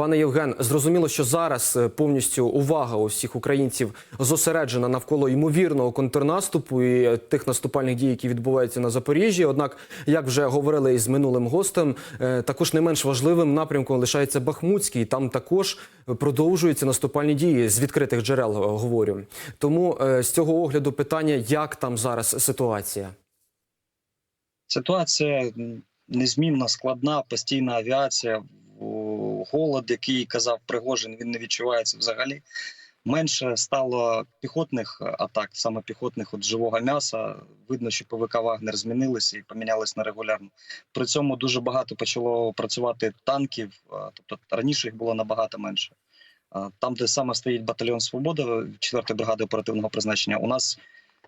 Пане Євген, зрозуміло, що зараз е, повністю увага усіх українців зосереджена навколо ймовірного контрнаступу і е, тих наступальних дій, які відбуваються на Запоріжжі. Однак, як вже говорили із минулим гостем, е, також не менш важливим напрямком лишається Бахмутський. Там також продовжуються наступальні дії з відкритих джерел. Говорю. Тому з цього огляду питання, як там зараз ситуація. Ситуація м, незмінна, складна, постійна авіація, голод, який казав Пригожин, він не відчувається взагалі. Менше стало піхотних атак, саме піхотних от живого м'яса. Видно, що ПВК Вагнер змінилися і помінялись на регулярно. При цьому дуже багато почало працювати танків, тобто раніше їх було набагато менше. Там, де саме стоїть батальйон Свобода, 4-ї бригади оперативного призначення, у нас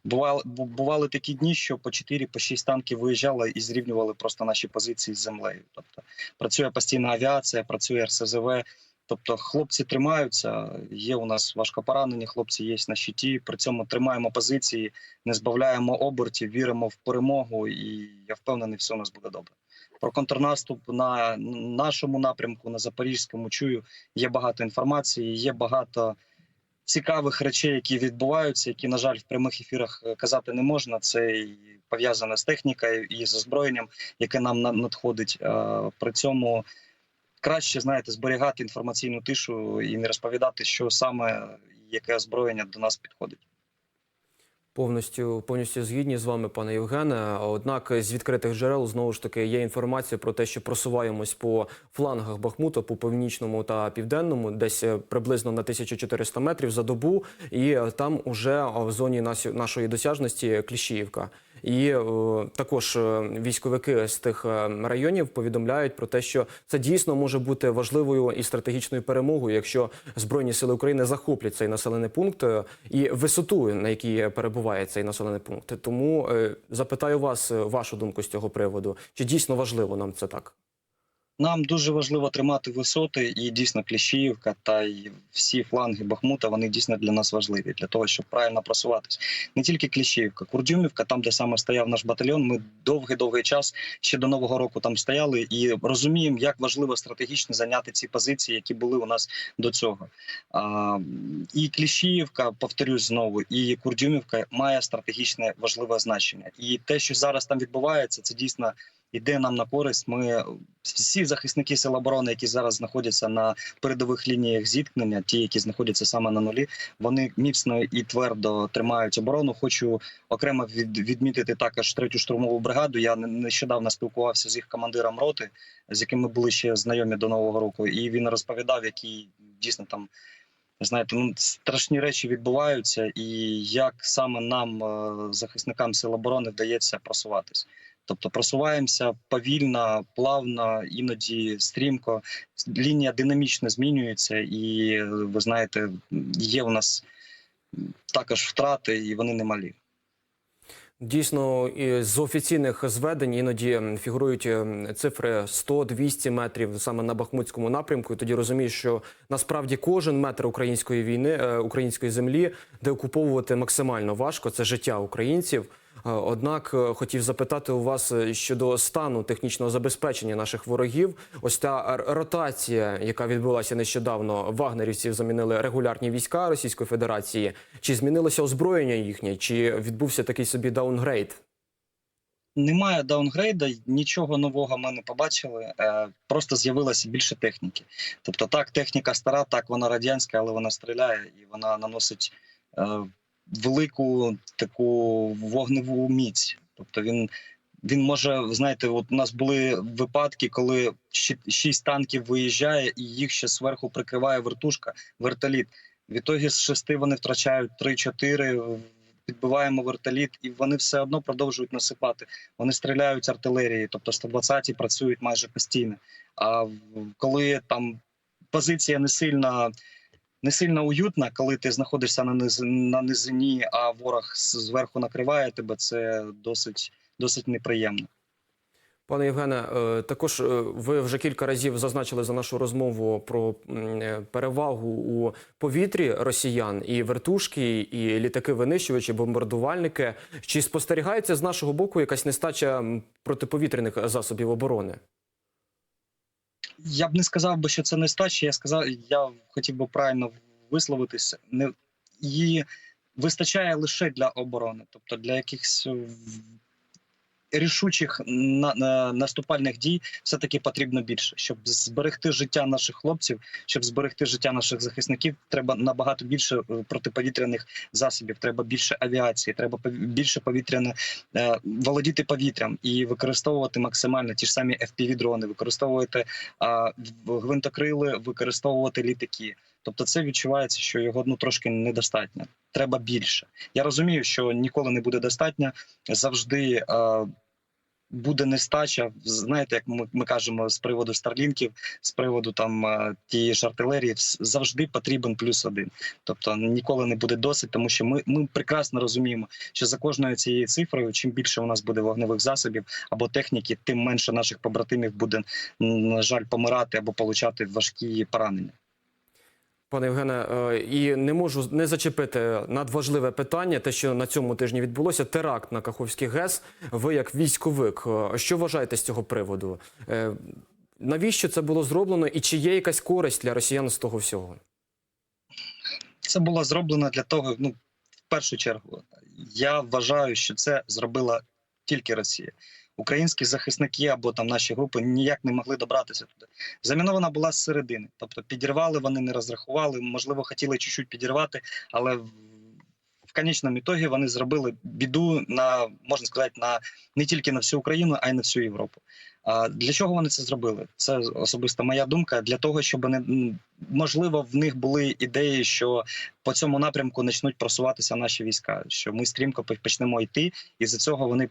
Бували, бу- бували такі дні, що по 4 по 6 танків виїжджали і зрівнювали просто наші позиції з землею. Тобто працює постійна авіація, працює РСЗВ. Тобто хлопці тримаються. Є у нас важкопоранені хлопці, є на щиті. При цьому тримаємо позиції, не збавляємо обертів, віримо в перемогу, і я впевнений, все у нас буде добре. Про контрнаступ на нашому напрямку, на запорізькому чую. Є багато інформації, є багато цікавих речей, які відбуваються, які, на жаль, в прямих ефірах е, казати не можна. Це і пов'язане з технікою і з озброєнням, яке нам надходить. При цьому краще знаєте, зберігати інформаційну тишу і не розповідати, що саме яке озброєння до нас підходить. Повністю повністю згідні з вами, пане Євгене. Однак з відкритих джерел знову ж таки є інформація про те, що просуваємось по флангах Бахмута, по північному та південному, десь е, приблизно на 1400 метрів за добу, і е, там уже е, в зоні нашої досяжності Кліщіївка. І е, також е, військовики з тих е, районів повідомляють про те, що це дійсно може бути важливою і стратегічною перемогою, якщо збройні сили України захоплять цей населений пункт і висоту, на якій перебуває цей населений пункт. Тому запитаю вас вашу думку з цього приводу. Чи дійсно важливо нам це так? Нам дуже важливо тримати висоти, і дійсно Кліщіївка та й всі фланги Бахмута вони дійсно для нас важливі для того, щоб правильно просуватись. Не тільки Кліщіївка, Курдюмівка, там, де саме стояв наш батальйон. Ми довгий-довгий час ще до нового року там стояли і розуміємо, як важливо стратегічно зайняти ці позиції, які були у нас до цього. А, і Кліщіївка, повторюсь знову, і Курдюмівка має стратегічне важливе значення. І те, що зараз там відбувається, це дійсно іде нам на користь. Ми всі захисники сил оборони, які зараз знаходяться на передових лініях зіткнення, ті, які знаходяться саме на нулі, вони міцно і твердо тримають оборону. Хочу окремо від, відмітити також третю штурмову бригаду. Я не- нещодавно спілкувався з їх командиром роти, з яким ми були ще знайомі до нового року, і він розповідав, які дійсно там. Знаєте, ну страшні речі відбуваються, і як саме нам, е, захисникам сил оборони, вдається просуватись. Тобто просуваємося повільно, плавно, іноді стрімко. Лінія динамічно змінюється, і ви знаєте, є у нас також втрати, і вони немалі. Дійсно, з офіційних зведень іноді фігурують ем, цифри 100-200 метрів саме на Бахмутському напрямку. І тоді розумієш, що насправді кожен метр української війни, е, української землі, де окуповувати максимально важко, це життя українців. Е, Однак е, хотів запитати у вас е, щодо стану технічного забезпечення наших ворогів. Ось та ротація, яка відбулася нещодавно, вагнерівців замінили регулярні війська Російської Федерації. Чи змінилося озброєння їхнє, чи відбувся такий собі даунгрейд? Немає даунгрейда, нічого нового ми не побачили. Просто з'явилося більше техніки. Тобто, так, техніка стара, так вона радянська, але вона стріляє і вона наносить велику таку вогневу міць. Тобто він. Він може, знаєте, от у нас були випадки, коли шість танків виїжджає, і їх ще зверху прикриває вертушка, вертоліт. В ітогі з шести вони втрачають 3-4, підбиваємо вертоліт, і вони все одно продовжують насипати. Вони стріляють артилерії, тобто 120-ті працюють майже постійно. А коли там позиція не сильно, не сильно уютна, коли ти знаходишся на, низ, на низині, а ворог зверху накриває тебе, це досить, досить неприємно. Пане Євгене, е, також е, ви вже кілька разів зазначили за нашу розмову про е, перевагу у повітрі росіян і вертушки, і літаки винищувачі, бомбардувальники. Чи спостерігається з нашого боку якась нестача протиповітряних засобів оборони? Я б не сказав би, що це нестача. Я сказав, я хотів би правильно висловитися. Не її вистачає лише для оборони, тобто для якихось е, рішучих на, на, наступальних дій все таки потрібно більше, щоб зберегти життя наших хлопців, щоб зберегти життя наших захисників. Треба набагато більше е, протиповітряних засобів. Треба більше авіації, треба більше повітряне е, володіти повітрям і використовувати максимально ті ж самі fpv дрони використовувати е, гвинтокрили, використовувати літаки. Тобто, це відчувається, що його ну трошки недостатньо. Треба більше. Я розумію, що ніколи не буде достатньо. Завжди е, буде нестача. Знаєте, як ми, ми кажемо з приводу старлінків, з приводу там тієї ж артилерії, завжди потрібен плюс один. Тобто ніколи не буде досить, тому що ми, ми прекрасно розуміємо, що за кожною цією цифрою, чим більше у нас буде вогневих засобів або техніки, тим менше наших побратимів буде, на жаль, помирати або получати важкі поранення. Пане Євгене, е, і не можу не зачепити надважливе питання, те, що на цьому тижні відбулося теракт на Каховський ГЕС. Ви як військовик, е, що вважаєте з цього приводу? Е, Навіщо це було зроблено, і чи є якась користь для росіян з того всього? це було зроблено для того. Ну, в першу чергу, я вважаю, що це зробила тільки Росія. Українські захисники або там наші групи ніяк не могли добратися туди. Замінована була з середини, тобто підірвали, вони не розрахували, можливо, хотіли чуть-чуть підірвати, але в, конечному ітогі вони зробили біду на можна сказати, на не тільки на всю Україну, а й на всю Європу. А для чого вони це зробили? Це особиста моя думка. Для того, щоб не можливо в них були ідеї, що по цьому напрямку почнуть просуватися наші війська. Що ми стрімко почнемо йти, і за цього вони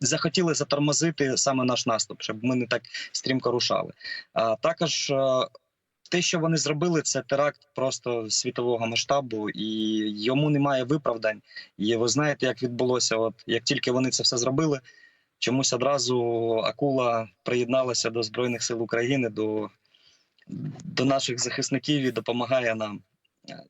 захотіли затормозити саме наш наступ, щоб ми не так стрімко рушали. А також е, те, що вони зробили, це теракт просто світового масштабу, і йому немає виправдань. І ви знаєте, як відбулося, от як тільки вони це все зробили. Чомусь одразу акула приєдналася до Збройних сил України, до, до наших захисників і допомагає нам.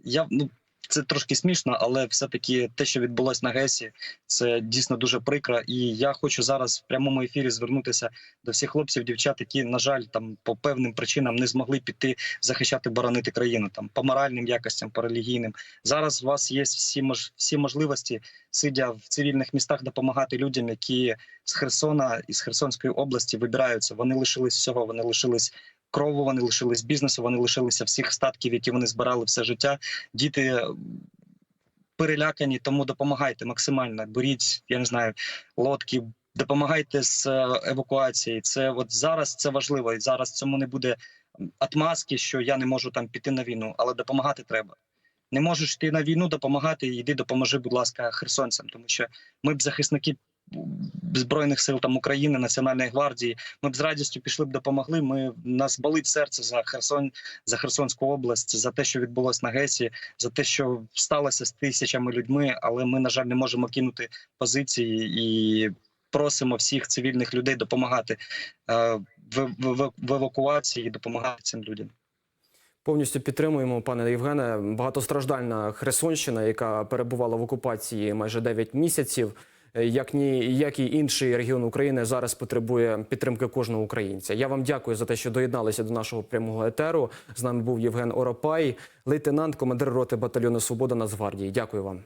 Я ну це трошки смішно, але все-таки те, що відбулось на ГЕСі, це дійсно дуже прикро. І я хочу зараз в прямому ефірі звернутися до всіх хлопців, дівчат, які, на жаль, там по певним причинам не змогли піти захищати, боронити країну там по моральним якостям, по релігійним. Зараз у вас є всі мож, всі можливості, сидя в цивільних містах, допомагати людям, які з Херсона і з Херсонської області вибираються. Вони лишились всього, вони лишились крову, вони лишились бізнесу, вони лишилися всіх статків, які вони збирали все життя. Діти перелякані, тому допомагайте максимально. Беріть, я не знаю, лодки. Допомагайте з е, евакуації. Це от зараз це важливо, і зараз цьому не буде отмазки, що я не можу там піти на війну, але допомагати треба. Не можеш йти на війну, допомагати. Йди, допоможи, будь ласка, херсонцям, тому що ми б захисники збройних сил там України, Національної гвардії. Ми б з радістю пішли б допомогли. Ми нас болить серце за Херсон, за Херсонську область, за те, що відбулось на ГЕСі, за те, що сталося з тисячами людьми. Але ми, на жаль, не можемо кинути позиції і просимо всіх цивільних людей допомагати е, в, в, евакуації і допомагати цим людям. Повністю підтримуємо, пане Євгене. Багатостраждальна Херсонщина, яка перебувала в окупації майже 9 місяців. Е, Як ні, як і інший регіон України зараз потребує підтримки кожного українця. Я вам дякую за те, що доєдналися до нашого прямого етеру. З нами був Євген Оропай, лейтенант, командир роти батальйону Свобода Нацгвардії. Дякую вам.